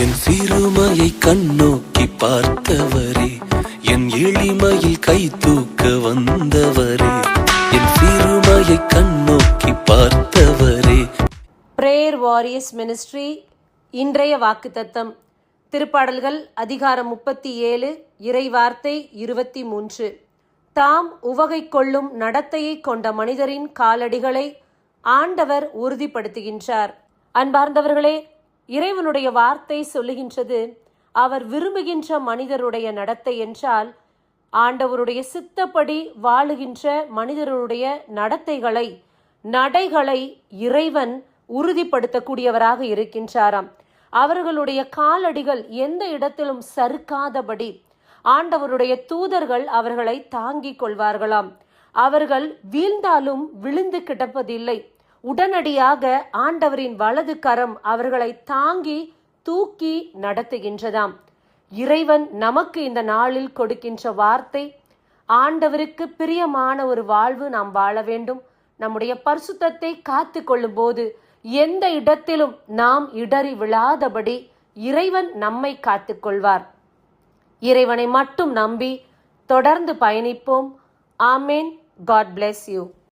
என் சிறுமையை கண்ணோக்கி பார்த்தவரே என் எளிமையில் கை தூக்க வந்தவரே என் சிறுமையை கண்ணோக்கி பார்த்தவரே. பிரேயர் வாரியர்ஸ் மினிஸ்ட்ரி இன்றைய வாக்குத்தத்தம் திருப்பாடல்கள் அதிகாரம் முப்பத்தி ஏழு இறைவார்த்தை இருபத்தி மூன்று. தாம் உவகை கொள்ளும் நடத்தையை கொண்ட மனிதரின் காலடிகளை ஆண்டவர் உறுதிப்படுத்துகின்றார். அன்பார்ந்தவர்களே இறைவனுடைய வார்த்தை சொல்லுகின்றது அவர் விரும்புகின்ற மனிதருடைய நடத்தை என்றால் ஆண்டவருடைய சித்தப்படி வாழுகின்ற மனிதருடைய நடத்தைகளை நடைகளை இறைவன் உறுதிப்படுத்தக்கூடியவராக இருக்கின்றாராம். அவர்களுடைய காலடிகள் எந்த இடத்திலும் சறுக்காதபடி ஆண்டவருடைய தூதர்கள் அவர்களை தாங்கிக் கொள்வார்களாம். அவர்கள் வீழ்ந்தாலும் விழுந்து கிடப்பதில்லை. உடனடியாக ஆண்டவரின் வலது கரம் அவர்களை தாங்கி தூக்கி நடத்துகின்றதாம். இறைவன் நமக்கு இந்த நாளில் கொடுக்கின்ற வார்த்தை ஆண்டவருக்கு பிரியமான ஒரு வாழ்வு நாம் வாழ வேண்டும். நம்முடைய பரிசுத்தத்தை காத்து கொள்ளும் போது எந்த இடத்திலும் நாம் இடறி விழாதபடி இறைவன் நம்மை காத்து கொள்வார். இறைவனை மட்டும் நம்பி தொடர்ந்து பயணிப்போம். ஆமேன். God bless you